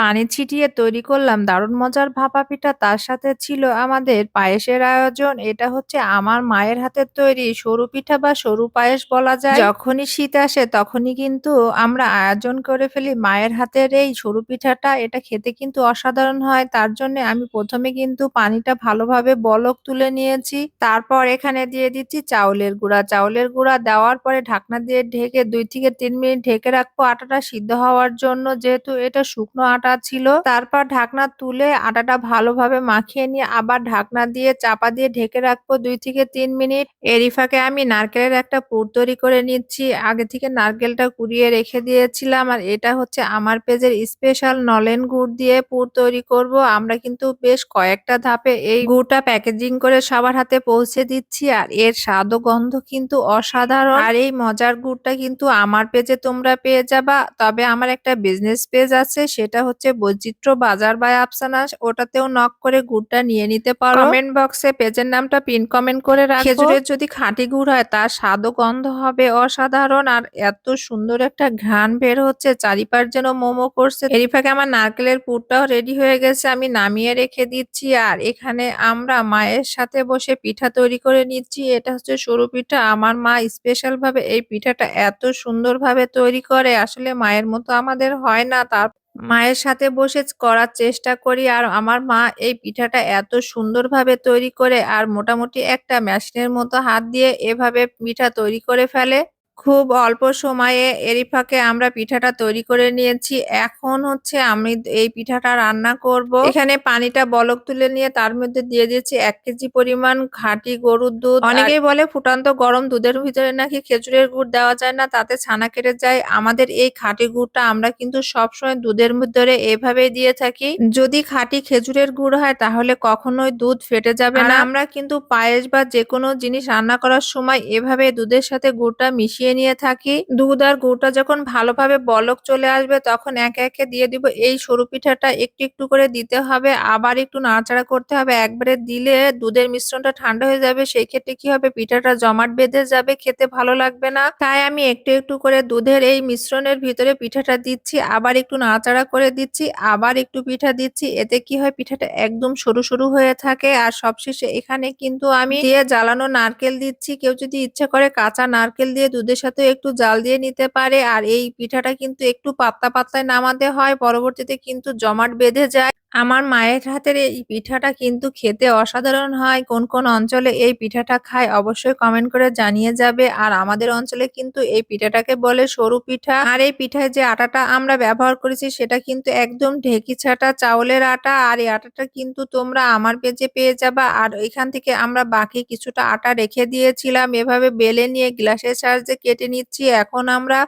পানি ছিটিয়ে তৈরি করলাম দারুণ মজার ভাপা পিঠা। তার সাথে ছিল আমাদের পায়েসের আয়োজন। এটা হচ্ছে আমার মায়ের হাতের তৈরি সরু পিঠা বা সরু পায়েস বলা যায়। যখনই শীত আসে তখনই কিন্তু আমরা আয়োজন করে ফেলি মায়ের হাতের এই সরু পিঠাটা। এটা খেতে কিন্তু অসাধারণ হয়। তার জন্যে আমি প্রথমে কিন্তু পানিটা ভালোভাবে বলক তুলে নিয়েছি। তারপর এখানে দিয়ে দিচ্ছি চাউলের গুঁড়া। চাউলের গুঁড়া দেওয়ার পরে ঢাকনা দিয়ে ঢেকে দুই থেকে তিন মিনিট ঢেকে রাখব আটাটা সিদ্ধ হওয়ার জন্য। যেহেতু এটা শুকনো আটা ছিল। তারপর ঢাকনা তুলে আটাটা ভালোভাবে মাখিয়ে নিয়ে আবার ঢাকনা দিয়ে চাপা দিয়ে ঢেকে রাখব দুই থেকে তিন মিনিট। এরই ফাঁকে আমি নারকেলের একটা পুর তৈরি করে নিচ্ছি। আগে থেকে নারকেলটা কুড়িয়ে রেখে দিয়েছিলাম। আর এটা হচ্ছে আমার পেজের স্পেশাল নলেন গুড় দিয়ে পুর তৈরি করব। আমরা কিন্তু বেশ কয়েকটা ধাপে এই গুড়টা প্যাকেজিং করে সবার হাতে পৌঁছে দিচ্ছি। আর এর স্বাদ গন্ধ কিন্তু অসাধারণ। আর এই মজার গুড়টা কিন্তু আমার পেজে তোমরা পেয়ে যাবা। তবে আমার একটা বিজনেস পেজ আছে, সেটা হচ্ছে বৈচিত্র্য বাজার বাই আফসানা। ওটাতেও নক করে গুড়টা নিয়ে নিতে পারো। কমেন্ট বক্সে পেজের নামটা পিন কমেন্ট করে রাখো। খেজুরের যদি খাঁটি গুড় হয় তার স্বাদ গন্ধ হবে অসাধারণ। আর এত সুন্দর একটা ঘ্রাণ বের হচ্ছে চারিপাশ যেন মোমো করছে। এরই ফাঁকে আমার নারকেলের পুরটাও রেডি হয়ে গেছে। আমি নামিয়ে রেখে দিচ্ছি। আর এখানে আমরা মায়ের সাথে বসে পিঠা তৈরি করে নিচ্ছি। এটা হচ্ছে সরু পিঠা। আমার মা স্পেশাল ভাবে এই পিঠাটা এত সুন্দরভাবে তৈরি করে আসলে মায়ের মতো আমাদের হয় না। তার মায়ের সাথে বসে করার চেষ্টা করি আর আমার মা এই পিঠাটা এত সুন্দরভাবে তৈরি করে আর মোটামুটি একটা মেশিনের মতো হাত দিয়ে এভাবে পিঠা তৈরি করে ফেলে। খুব অল্প সময়ে এরই ফাঁকে আমরা পিঠাটা তৈরি করে নিয়েছি। এখন হচ্ছে আমি এই পিঠাটা রান্না করব। এখানে পানিটা বলক তুলে নিয়ে তার মধ্যে দিয়ে দিয়েছি এক কেজি পরিমাণ খাঁটি গরুর দুধ। অনেকেই বলে ফুটান্ত গরম দুধের ভিতরে নাকি খেজুরের গুড় দেওয়া যায় না তাতে ছানা কেটে যায়। আমাদের এই খাঁটি গুড়টা আমরা কিন্তু সবসময় দুধের ভিতরে এভাবেই দিয়ে থাকি। যদি খাঁটি খেজুরের গুড় হয় তাহলে কখনোই দুধ ফেটে যাবে না। আমরা কিন্তু পায়েস বা যেকোনো জিনিস রান্না করার সময় এভাবে দুধের সাথে গুড়টা মিশিয়ে নিয়ে থাকি। দুধ আর গুড়টা যখন ভালোভাবে বলক চলে আসবে, তখন একে একে দিয়ে দিব। এই সরু পিঠাটা একটু একটু করে দিতে হবে। আবার একটু নাড়াচাড়া করতে হবে। একবারে দিলে দুধের মিশ্রণটা ঠান্ডা হয়ে যাবে। সেই ক্ষেত্রে কি হবে? পিঠাটা জমাট বেঁধে যাবে। খেতে ভালো লাগবে না। তাই আমি একটু একটু করে দুধের এই মিশ্রণের ভিতরে পিঠাটা দিচ্ছি। আবার একটু নাড়াচাড়া করে দিচ্ছি। আবার একটু পিঠা দিচ্ছি। এতে কি হয়? পিঠাটা একদম সরু সরু হয়ে থাকে। আর সবশেষে এখানে কিন্তু আমি দিয়ে জ্বালানো নারকেল দিচ্ছি। কেউ যদি ইচ্ছা করে কাঁচা নারকেল দিয়ে দুধের সাথে একটু জাল দিয়ে নিতে পারে। আর এই পিঠাটা কিন্তু একটু পাতলা পাতলায় নামাতে হয়, পরবর্তীতে কিন্তু জমাট বেঁধে যায়। আমার মায়ের হাতের এই পিঠাটা কিন্তু খেতে অসাধারণ হয়। কোন কোন অঞ্চলে এই পিঠাটা খায় অবশ্যই কমেন্ট করে জানিয়ে যাবে। আর আমাদের অঞ্চলে কিন্তু এই পিঠাটাকে বলে সরু পিঠা। আর এই পিঠায় যে আটাটা আমরা ব্যবহার করেছি, সেটা কিন্তু একদম ঢেকি ছাটা, চাউলের আটা। আর এই আটাটা কিন্তু তোমরা আমার পেজে পেয়ে যাবা। আর এখান থেকে আমরা বাকি কিছুটা আটা রেখে দিয়েছিলাম। এভাবে বেলে নিয়ে গ্লাসের সাহায্যে কেটে নিচ্ছি। এখন আমরা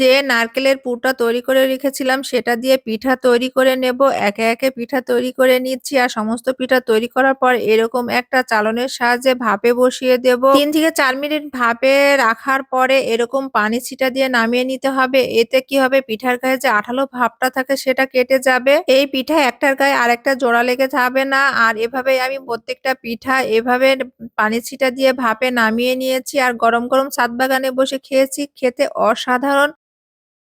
যে নারকেলের পুরটা তৈরি করে রেখেছিলাম, সেটা দিয়ে পিঠা তৈরি করে নেব। একে একে পিঠা তৈরি করে নিচ্ছি আর সমস্ত পিঠা তৈরি করার পর এরকম একটা চালনের সাহায্যে ভাপে বসিয়ে দেব। তিন থেকে চার মিনিট ভাপে রাখার পরে এরকম পানি ছিটা দিয়ে নামিয়ে নিতে হবে। এতে কি হবে? পিঠার গায়ে যে আঠালো ভাবটা থাকে সেটা কেটে যাবে। এই পিঠা একটার গায়ে আরেকটা জোড়া লেগে যাবে না। আর এভাবে আমি প্রত্যেকটা পিঠা এভাবে পানি ছিটা দিয়ে ভাপে নামিয়ে নিয়েছি। আর গরম গরম সাত বাগানে বসে খেয়েছি খেতে অসাধারণ।